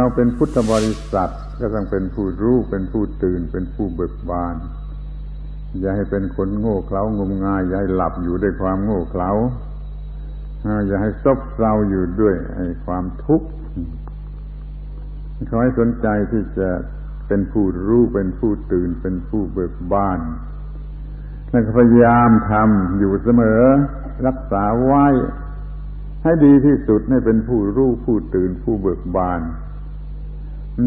เราเป็นพุทธบริษัทก็ต้องเป็นผู้รู้เป็นผู้ตื่น เป็นผู้เบิกบาน อย่าให้เป็นคนโง่เขลางมงาย อย่าให้หลับอยู่ด้วยความโง่เขลาอย่าให้ซบเซาอยู่ด้วยไอ้ความทุกข์ขอให้สนใจที่จะเป็นผู้รู้เป็นผู้ตื่นเป็นผู้เบิกบานแล้วพยายามทำอยู่เสมอ รักษาไว้ ให้ดีที่สุดให้เป็นผู้รู้ผู้ตื่นผู้เบิกบาน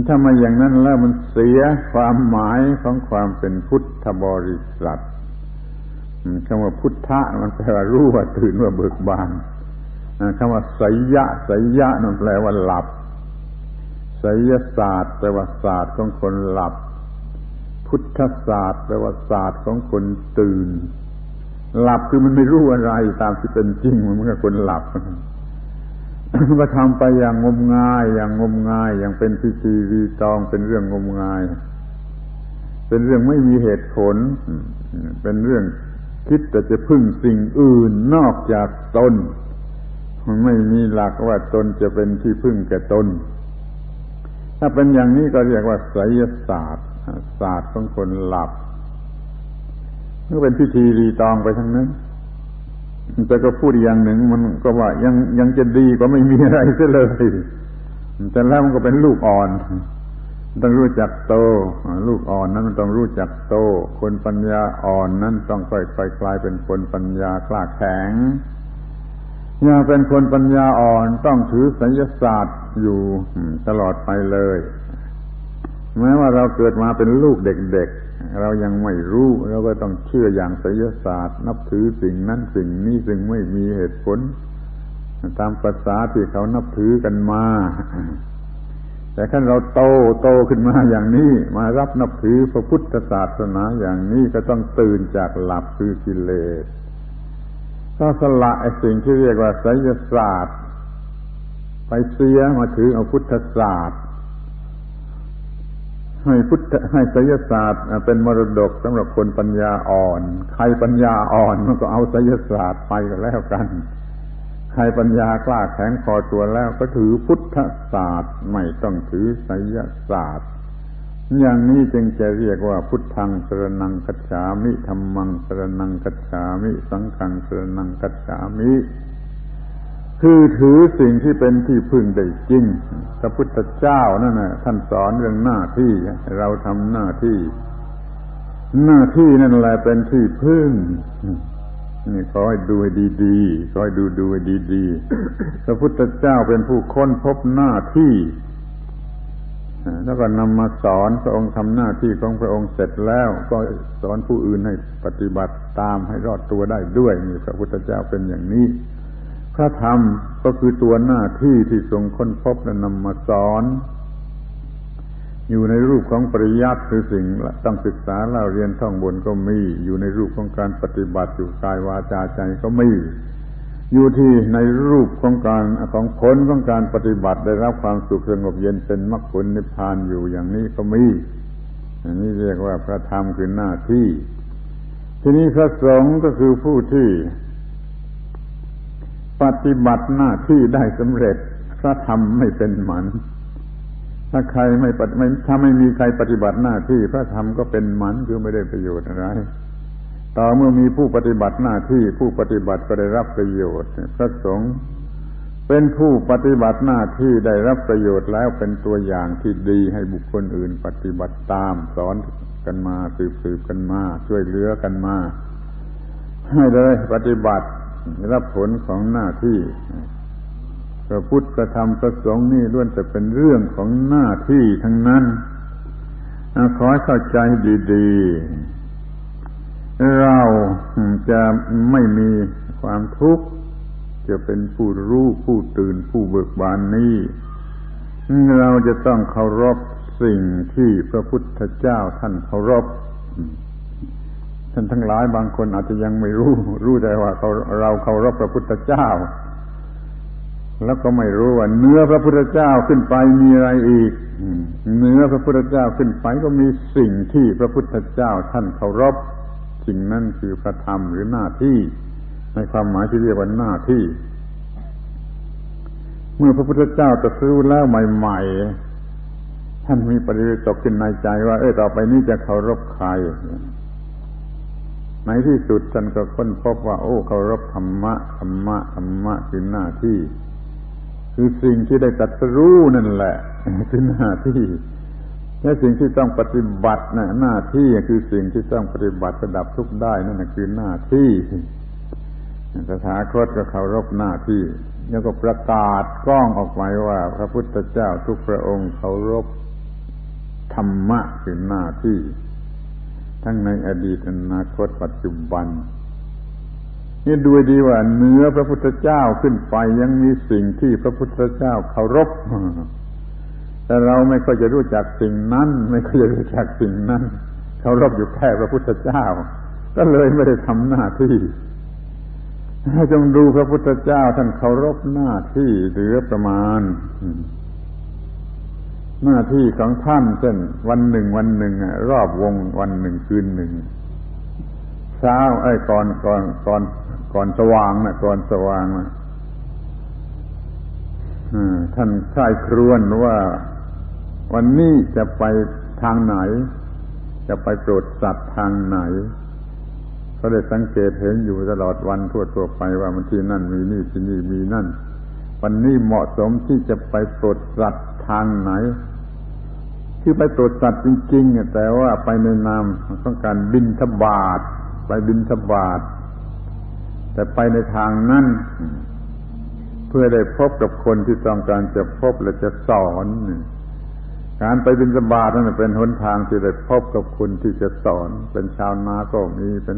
ถ้ามาอย่างนั้นแล้วมันเสียความหมายของความเป็นพุทธบริษัทคำว่าพุทธะมันแปลว่ารู้ว่าตื่นว่าเบิกบานคำว่าไสยะไสยะนั่นแปลว่าหลับไสยศาสตร์แปลว่าศาสตร์ของคนหลับ พุทธศาสตร์แปลว่าศาสตร์ของคนตื่น หลับคือมันไม่รู้อะไรตามที่เป็นจริงมันเหมือนกับคนหลับ ก็ทำไปอย่างงมงาย อย่างงมงาย อย่างเป็นพิธีรีตองเป็นเรื่องงมงาย เป็นเรื่องไม่มีเหตุผล เป็นเรื่องคิดแต่จะพึ่งสิ่งอื่นนอกจากตนมันไม่มีหลักว่าตนจะเป็นที่พึ่งแก่ตน ถ้าเป็นอย่างนี้ก็เรียกว่าไสยศาสตร์ ศาสตร์ของคนหลับก็เป็นพิธีรีตองไปทั้งนั้น แต่ก็พูดอย่างหนึ่งมันก็ว่ายังยังจะดีกว่าไม่มีอะไรซะเลย แต่แล้วมันก็เป็นลูกอ่อนต้องรู้จักโต ลูกอ่อนนั้นมันต้องรู้จักโต คนปัญญาอ่อนนั้นต้องค่อยๆกลายเป็นคนปัญญากล้าแข็งอย่าเป็นคนปัญญาอ่อนต้องถือสัญญาศาสตร์อยู่ตลอดไปเลย แม้ว่าเราเกิดมาเป็นลูกเด็กๆ เรายังไม่รู้เราก็ต้องเชื่ออย่างไสยศาสตร์ นับถือสิ่งนั้นสิ่งนี้ซึ่งไม่มีเหตุผล ตามภาษาที่เขานับถือกันมา แต่ขั้นเราโตโตขึ้นมาอย่างนี้ มารับนับถือพระพุทธศาสนาอย่างนี้ก็ต้องตื่นจากหลับคือกิเลสก็สละไอ้สิ่งที่เรียกว่าไสยศาสตร์ ไปเสียมาถือเอาพุทธศาสตร์ ให้พุทธให้ไสยศาสตร์เป็นมรดกสำหรับคนปัญญาอ่อน ใครปัญญาอ่อนมันก็เอาไสยศาสตร์ไปก็แล้วกัน ใครปัญญากล้าแข็งพอตัวแล้วก็ถือพุทธศาสตร์ไม่ต้องถือไสยศาสตร์ อย่างนี้จึงจะเรียกว่าพุทธังสรนังกัจฉามิธรรมังสรนังกัจฉามิ สังฆังสรนังกัจฉามิ คือถือสิ่งที่เป็นที่พึ่งได้จริง พระพุทธเจ้านั่นนะท่านสอนเรื่องหน้าที่เราทำหน้าที่ หน้าที่นั่นแหละเป็นที่พึ่งนี่ขอให้ดูให้ดีๆขอให้ดูดูให้ดีๆ พระพุทธเจ้าเป็นผู้ค้นพบหน้าที่แล้วก็นำมาสอนพระองค์ทำหน้าที่ของพระองค์เสร็จแล้ว ก็สอนผู้อื่นให้ปฏิบัติตามให้รอดตัวได้ด้วยนี่พระพุทธเจ้าเป็นอย่างนี้ พระธรรมก็คือตัวหน้าที่ที่ทรงค้นพบและนำมาสอน อยู่ในรูปของปริยัติคือสิ่งต้องศึกษาเล่าเรียนท่องบนก็มี อยู่ในรูปของการปฏิบัติอยู่กายวาจาใจก็มี อยู่ที่ในรูปของการของผลของการปฏิบัติได้รับความสุขสงบเย็นเป็นมรรคผลนิพพานอยู่อย่างนี้ก็มีอันนี้เรียกว่าพระธรรมคือหน้าที่ ทีนี้พระสงฆ์ก็คือผู้ที่ ปฏิบัติหน้าที่ได้สำเร็จพระธรรมไม่เป็นหมัน ถ้าใครไม่ไม่ถ้าไม่มีใครปฏิบัติหน้าที่พระธรรมก็เป็นหมันคือไม่ได้ประโยชน์อะไรต่อเมื่อมีผู้ปฏิบัติหน้าที่ผู้ปฏิบัติก็ได้รับประโยชน์พระสงฆ์เป็นผู้ปฏิบัติหน้าที่ได้รับประโยชน์แล้วเป็นตัวอย่างที่ดีให้บุคคลอื่นปฏิบัติตามสอนกันมาสืบสืบกันมา ช่วยเหลือกันมา ให้เลยปฏิบัติ รับผลของหน้าที่พระพุทธพระธรรมพระสงฆ์นี่ล้วนแต่เป็นเรื่องของหน้าที่ทั้งนั้นขอเข้าใจดีๆ เราจะไม่มีความทุกข์ จะเป็นผู้รู้ผู้ตื่นผู้เบิกบานนี้ เราจะต้องเคารพสิ่งที่พระพุทธเจ้าท่านเคารพ ท่านทั้งหลายบางคนอาจจะยังไม่รู้ รู้แต่ว่าเราเราเคารพพระพุทธเจ้า แล้วก็ไม่รู้ว่าเนื้อพระพุทธเจ้าขึ้นไปมีอะไรอีกเนื้อพระพุทธเจ้าขึ้นไปก็มีสิ่งที่พระพุทธเจ้าท่านเคารพสิ่งนั้นคือพระธรรมหรือหน้าที่ ในความหมายที่เรียกว่าหน้าที่ เมื่อพระพุทธเจ้าตรัสรู้แล้วใหม่ ๆ ท่านมีปริวิตกขึ้นในใจว่า เออต่อไปนี้จะเคารพใคร ในที่สุดท่านก็ค้นพบว่า โอ้เคารพธรรมะธรรมะธรรมะคือหน้าที่ คือสิ่งที่ได้ตรัสรู้นั่นแหละคือหน้าที่และสิ่งที่ต้องปฏิบัตินะหน้าที่คือสิ่งที่ต้องปฏิบัติระดับทุกได้นั่นคือหน้าที่สถาคตก็เคารพหน้าที่ แล้วก็ประกาศกล้องออกไปว่า พระพุทธเจ้าทุกพระองค์เคารพธรรมะคือหน้าที่ ทั้งในอดีตอนาคตปัจจุบัน นี่ดูดีว่าเนื้อพระพุทธเจ้าขึ้นไปยังมีสิ่งที่พระพุทธเจ้าเคารพ แต่เราไม่ค่อยจะรู้จักสิ่งนั้น ไม่ค่อยจะรู้จักสิ่งนั้นเคารพอยู่แค่พระพุทธเจ้า ก็เลยไม่ได้ทำหน้าที่จงดูพระพุทธเจ้าท่านเคารพหน้าที่เหลือประมาณ หน้าที่ของท่านเช่นวันหนึ่งวันหนึ่งรอบวงวันหนึ่งคืนหนึ่งเช้าไอ้ก่อนก่อนก่อนก่อนสว่างนะก่อนสว่างนะท่านค่ายครวนว่าวันนี้จะไปทางไหน จะไปโปรดสัตว์ทางไหนเขาได้สังเกตเห็นอยู่ตลอดวันทั่วทั่วไปว่ามันที่นั่นมีนี่ที่นี่มีนั่น วันนี้เหมาะสมที่จะไปโปรดสัตว์ทางไหน คือไปโปรดสัตว์จริงๆแต่ว่าไปในนามต้องการบินทบาทไปบินทบาทแต่ไปในทางนั้นเพื่อได้พบกับคนที่ต้องการจะพบและจะสอนการไปบินสบาทนั่นเป็นหนทางที่ได้พบกับคนที่จะสอน เป็นชาวนาก็มีเป็น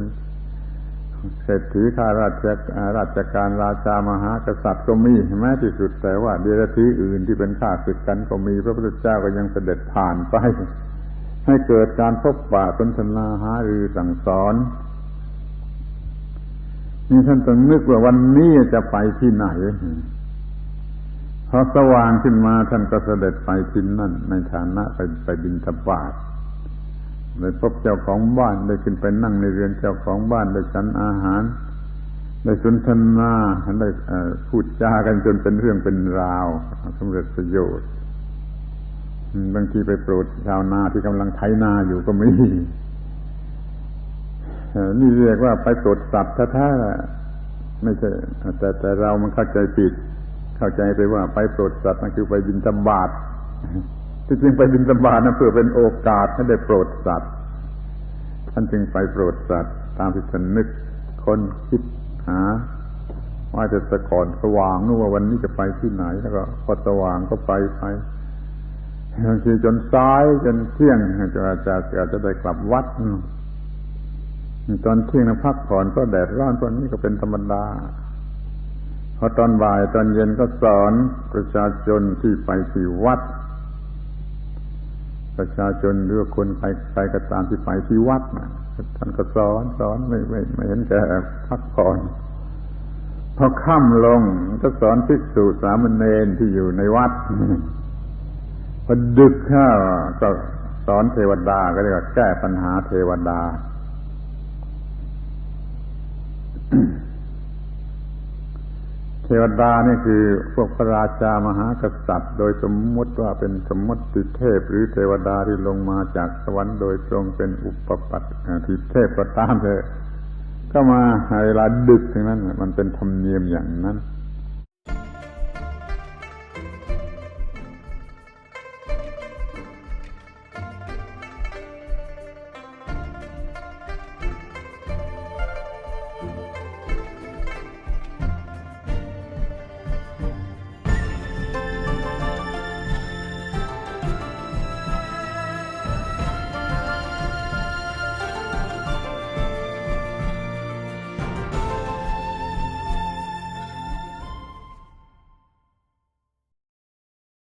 เศรษฐีข้าราชราชการราชามหากษัตริย์ก็มีแม้ที่สุดแต่ว่าเดรัจฉีอื่นที่เป็นข้าศึกกันก็มีพระพุทธเจ้าก็ยังเสด็จผ่านไปให้เกิดการพบปะสนทนาหารือสั่งสอนนี่ท่านต้องนึกว่าวันนี้จะไปที่ไหนพอสว่างขึ้นมาท่านก็เสด็จไปที่นั่น ในฐานะไปไปบินทบาท ได้พบเจ้าของบ้านได้ขึ้นไปนั่งในเรือนเจ้าของบ้านได้ฉันอาหาร ได้สนทนาได้พูดจากันจนเป็นเรื่องเป็นราวสำเร็จประโยชน์บางทีไปโปรดชาวนาที่กำลังไถนาอยู่ก็มีนี่เรียกว่าไปโปรดสัตว์แท้ๆไม่ใช่แต่แต่เรามันเข้าใจผิด เข้าใจไปว่าไปโปรดสัตว์นั่นคือไปบินตบาท ที่จริงไปบินตบานั่นเพื่อเป็นโอกาสให้ได้โปรดสัตว์ ท่านจึงไปโปรดสัตว์ ตามที่ท่านนึกคนคิดหา ว่าจะตะก่อนสว่างนู่นว่าวันนี้จะไปที่ไหน แล้วก็พอสว่างก็ไปไปบางทีจนซ้ายจนเที่ยงจะจะอาจจะได้กลับวัดตอนเที่ยงนะพักผ่อนก็แดดร้อนตอนนี้ก็เป็นธรรมดาพอตอนบ่ายตอนเย็นก็สอนประชาชนที่ไปที่วัด ประชาชนหรือคนใครใครก็ตามที่ไปที่วัดนะท่านก็สอนสอนไม่ไม่ไม่เห็นแก่พักผ่อนพอค่ำลงก็สอนภิกษุสามเณรที่อยู่ในวัดพอดึกข้าก็สอนเทวดาก็เรียกว่าแก้ปัญหาเทวดา เทวดานี่คือพวกพระราชามหากษัตริย์ โดยสมมติว่าเป็นสมมติเทพ หรือเทวดาที่ลงมาจากสวรรค์โดยตรงเป็นอุปปัตติเทพก็ตามเถอะก็มาเวลาดึกทั้งนั้น มันเป็นธรรมเนียมอย่างนั้น